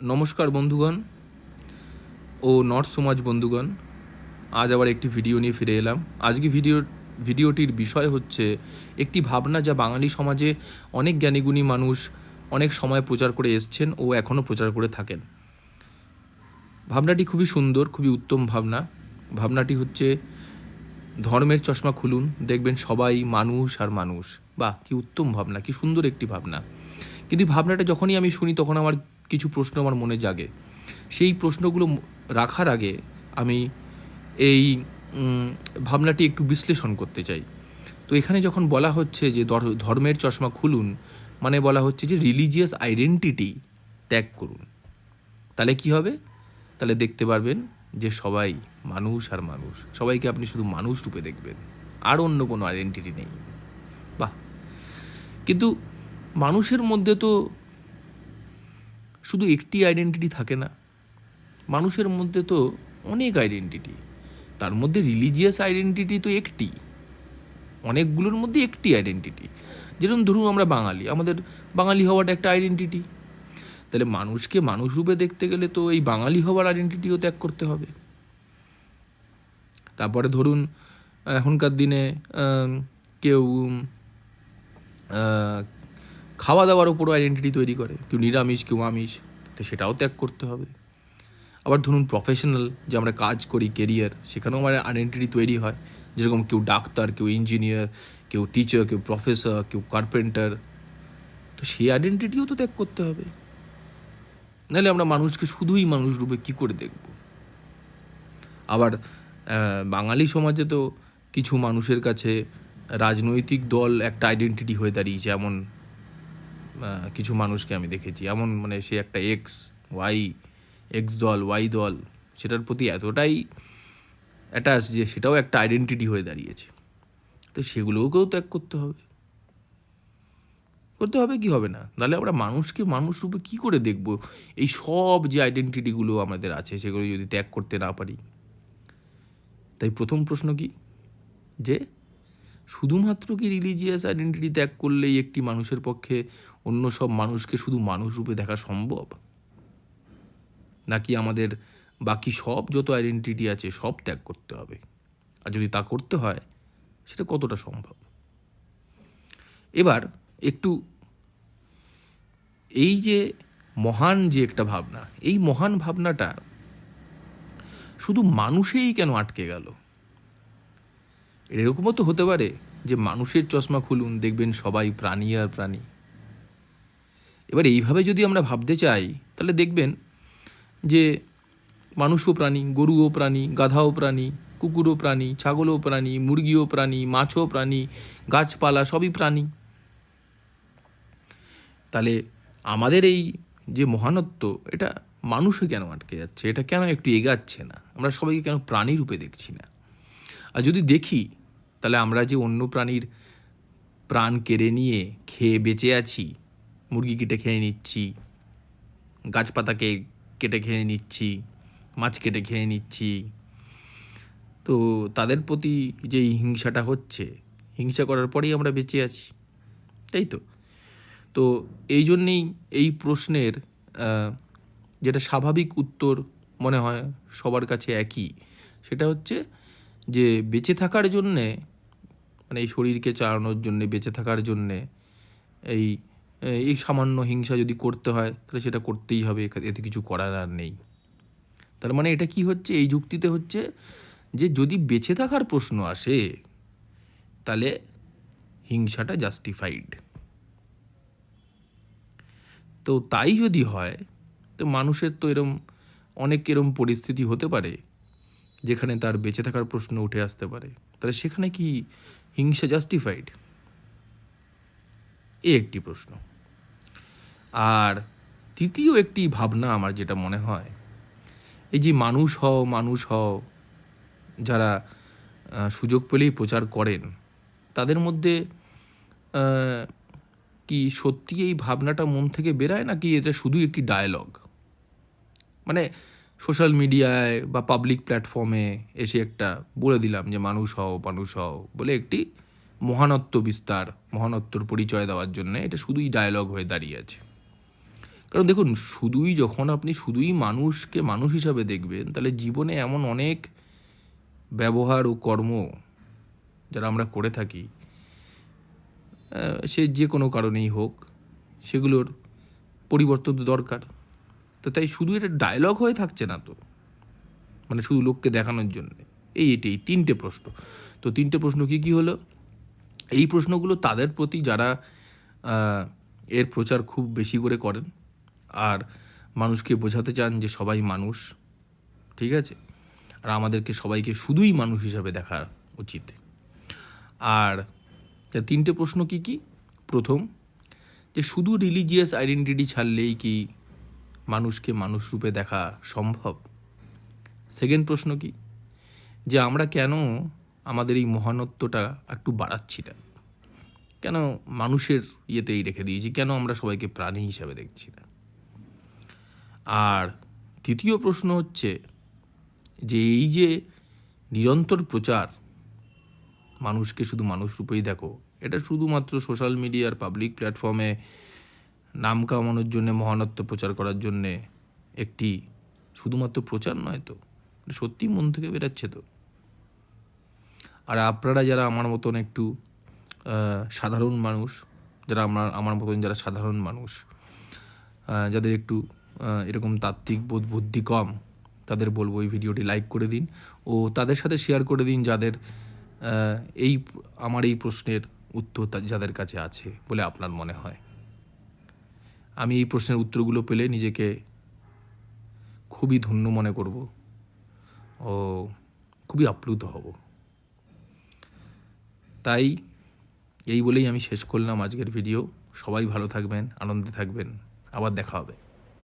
নমস্কার বন্ধুগণ ও নর্থ সমাজ বন্ধুগণ। আজ আবার একটি ভিডিও নিয়ে ফিরে এলাম। আজকে ভিডিও ভিডিওটির বিষয় হচ্ছে একটি ভাবনা যা বাঙালি সমাজে অনেক জ্ঞানীগুণী মানুষ অনেক সময় প্রচার করে এসছেন ও এখনও প্রচার করে থাকেন। ভাবনাটি খুবই সুন্দর, খুবই উত্তম ভাবনা। ভাবনাটি হচ্ছে, ধর্মের চশমা খুলুন, দেখবেন সবাই মানুষ আর মানুষ। বাহ, কি উত্তম ভাবনা, কি সুন্দর একটি ভাবনা। কিন্তু ভাবনাটা যখনই আমি শুনি, তখন আমার কিছু প্রশ্ন আমার মনে জাগে। সেই প্রশ্নগুলো রাখার আগে আমি এই ভাবনাটি একটু বিশ্লেষণ করতে চাই। তো এখানে যখন বলা হচ্ছে যে ধর- ধর্মের চশমা খুলুন মানে বলা হচ্ছে যে রিলিজিয়াস আইডেন্টিটি ত্যাগ করুন। তাহলে কি হবে? তাহলে দেখতে পারবেন যে সবাই মানুষ আর মানুষ। সবাইকে আপনি শুধু মানুষ রূপে দেখবেন। আর অন্য কোনো আইডেন্টিটি নেই। বাহ! কিন্তু মানুষের মধ্যে তো শুধু একটি আইডেন্টিটি থাকে না। মানুষের মধ্যে তো অনেক আইডেন্টিটি তার মধ্যে রিলিজিয়াস আইডেন্টিটি তো একটি। অনেকগুলোর মধ্যে একটি আইডেন্টিটি যেরকম ধরুন আমরা বাঙালি, আমাদের বাঙালি হওয়াটা একটা আইডেন্টিটি তাহলে মানুষকে মানুষ রূপে দেখতে গেলে তো এই বাঙালি হওয়ার আইডেন্টিটিও ত্যাগ করতে হবে। তারপরে ধরুন, এখনকার দিনে কেউ খাওয়া দাওয়ার উপরও আইডেন্টিটি তৈরি করে। কেউ নিরামিষ, কেউ আমিষ, তো সেটাও ত্যাগ করতে হবে। আবার ধরুন প্রফেশনাল যে আমরা কাজ করি কেরিয়ার সেখানেও আমার আইডেন্টিটি তৈরি হয়। যেরকম কেউ ডাক্তার, কেউ ইঞ্জিনিয়ার কেউ টিচার কেউ প্রফেসর কেউ কার্পেন্টার তো সেই আইডেন্টিটিও তো ত্যাগ করতে হবে। নাহলে আমরা মানুষকে শুধুই মানুষ রূপে কী করে দেখব? আবার বাঙালি সমাজে তো কিছু মানুষের কাছে রাজনৈতিক দল একটা আইডেন্টিটি হয়ে দাঁড়িয়েছে, এমন কিছু মানুষকে আমি দেখেছি। এমন মানে সে একটা এক্স ওয়াই এক্স দল ওয়াই দল, সেটার প্রতি এতটাই অ্যাটাচ যে সেটাও একটা আইডেন্টিটি হয়ে দাঁড়িয়েছে। তো সেগুলোকেও ত্যাগ করতে হবে। করতে হবে কি হবে না? তাহলে আমরা মানুষকে মানুষ রূপে কী করে দেখব? এই সব যে আইডেন্টিটিগুলো আমাদের আছে, সেগুলো যদি ত্যাগ করতে না পারি, তাই প্রথম প্রশ্ন কি? যে শুধুমাত্র কি রিলিজিয়াস আইডেন্টিটি ত্যাগ করলেই একটি মানুষের পক্ষে অন্য সব মানুষকে শুধু মানুষ রূপে দেখা সম্ভব? নাকি আমাদের বাকি সব যত আইডেন্টিটি আছে সব ত্যাগ করতে হবে? আর যদি তা করতে হয়, সেটা কতটা সম্ভব? এবার একটু এই যে মহান যে একটা ভাবনা, এই মহান ভাবনাটা শুধু মানুষেই কেন আটকে গেল? এরকমও তো হতে পারে যে মানুষের চশমা খুলুন, দেখবেন সবাই প্রাণী আর প্রাণী। এবার এইভাবে যদি আমরা ভাবতে চাই, তাহলে দেখবেন যে মানুষও প্রাণী, গরুও প্রাণী, গাধাও প্রাণী, কুকুরও প্রাণী, ছাগলও প্রাণী, মুরগিও প্রাণী, মাছও প্রাণী, গাছপালা সবই প্রাণী। তাহলে আমাদের এই যে মহানত্ব, এটা মানুষে কেন আটকে যাচ্ছে? এটা কেন একটু এগাচ্ছে না? আমরা সবাইকে কেন প্রাণী রূপে দেখছি না? আর যদি দেখি, তাহলে আমরা যে অন্য প্রাণীর প্রাণ কেড়ে নিয়ে খেয়ে বেঁচে আছি, মুরগি কেটে খেয়ে নিচ্ছি গাছপাতাকে কেটে খেয়ে নিচ্ছি, মাছ কেটে খেয়ে নিচ্ছি, তো তাদের প্রতি যে হিংসাটা হচ্ছে, হিংসা করার পরেই আমরা বেঁচে আছি, তাই তো? তো এই জন্যেই এই প্রশ্নের যেটা স্বাভাবিক উত্তর মনে হয় সবার কাছে একই, সেটা হচ্ছে যে বেঁচে থাকার জন্যে মানে এই শরীরকে চালানোর জন্যে, বেঁচে থাকার জন্যে, এই এই সামান্য হিংসা যদি করতে হয়, তাহলে সেটা করতেই হবে এতে কিছু করার আর নেই। তার মানে এটা কি হচ্ছে? এই যুক্তিতে হচ্ছে যে যদি বেঁচে থাকার প্রশ্ন আসে, তাহলে হিংসাটা জাস্টিফাইড তো তাই যদি হয়, তো মানুষের তো এরম, অনেক এরম পরিস্থিতি হতে পারে। যেখানে তার বেঁচে থাকার প্রশ্ন উঠে আসতে পারে, তাহলে সেখানে কি হিংসা জাস্টিফাইড এ একটি প্রশ্ন। আর তৃতীয় একটি ভাবনা আমার যেটা মনে হয়, এই যে মানুষ হও মানুষ হও, যারা সুযোগ পেলেই প্রচার করেন, তাদের মধ্যে কি সত্যি এই ভাবনাটা মন থেকে বেরায় নাকি এটা শুধু একটি ডায়লগ মানে সোশ্যাল মিডিয়ায় বা পাবলিক প্ল্যাটফর্মে এসে একটা বলে দিলাম যে, মানুষ হও মানুষ হও বলে একটি মহানত্ব বিস্তার, মহানত্বর পরিচয় দেওয়ার জন্য এটা শুধুই ডায়লগ হয়ে দাঁড়িয়ে আছে। কারণ দেখুন, শুধুই যখন আপনি শুধুই মানুষকে মানুষ হিসাবে দেখবেন, তাহলে জীবনে এমন অনেক ব্যবহার ও কর্ম যারা আমরা করে থাকি সে যে কোনো কারণেই হোক, সেগুলোর পরিবর্তন তো দরকার। তো তাই শুধু এটা ডায়লগ হয়ে থাকছে না তো। মানে শুধু লোককে দেখানোর জন্য। এই এটি এই তিনটে প্রশ্ন। তো তিনটে প্রশ্ন কি কি হলো? এই প্রশ্নগুলো তাদের প্রতি যারা এর প্রচার খুব বেশি করে করেন আর মানুষকে বোঝাতে চান যে সবাই মানুষ, ঠিক আছে? আর আমাদেরকে সবাইকে শুধুই মানুষ হিসাবে দেখা উচিত। আর তিনটে প্রশ্ন কি কি? প্রথম, যে শুধু রিলিজিয়াস আইডেন্টিটি ছাড়লেই কি মানুষকে মানুষ রূপে দেখা সম্ভব? সেকেন্ড প্রশ্ন কি? যে আমরা কেন আমাদের এই মহানত্বটা একটু বাড়াচ্ছি না? কেন মানুষের ইয়েতেই রেখে দিয়েছি? কেন আমরা সবাইকে প্রাণী হিসাবে দেখছি না? আর তৃতীয় প্রশ্ন হচ্ছে যে এই যে নিরন্তর প্রচার, মানুষকে শুধু মানুষ রূপেই দেখো, এটা শুধুমাত্র সোশ্যাল মিডিয়ার পাবলিক প্ল্যাটফর্মে নাম কামানোর জন্যে, মহানত্ব প্রচার করার জন্যে একটি শুধুমাত্র প্রচার নয় তো, এটা সত্যি মন থেকে বেরাচ্ছে তো। আর আপনারা যারা আমার মতন একটু সাধারণ মানুষ, যারা আমার আমার মতন যারা সাধারণ মানুষ যাদের একটু এরকম তাত্ত্বিক বোধ, বুদ্ধি কম, তাদের বলব এই ভিডিওটি লাইক করে দিন ও তাদের সাথে শেয়ার করে দিন যাদের এই, আমার এই প্রশ্নের উত্তর যাদের কাছে আছে বলে আপনার মনে হয়। আমি এই প্রশ্নের উত্তরগুলো পেলে নিজেকে খুবই ধন্য মনে করব ও খুবই আপ্লুত হব। তাই এই বলেই আমি শেষ করলাম আজকের ভিডিও। সবাই ভালো থাকবেন, আনন্দে থাকবেন। আবার দেখা হবে।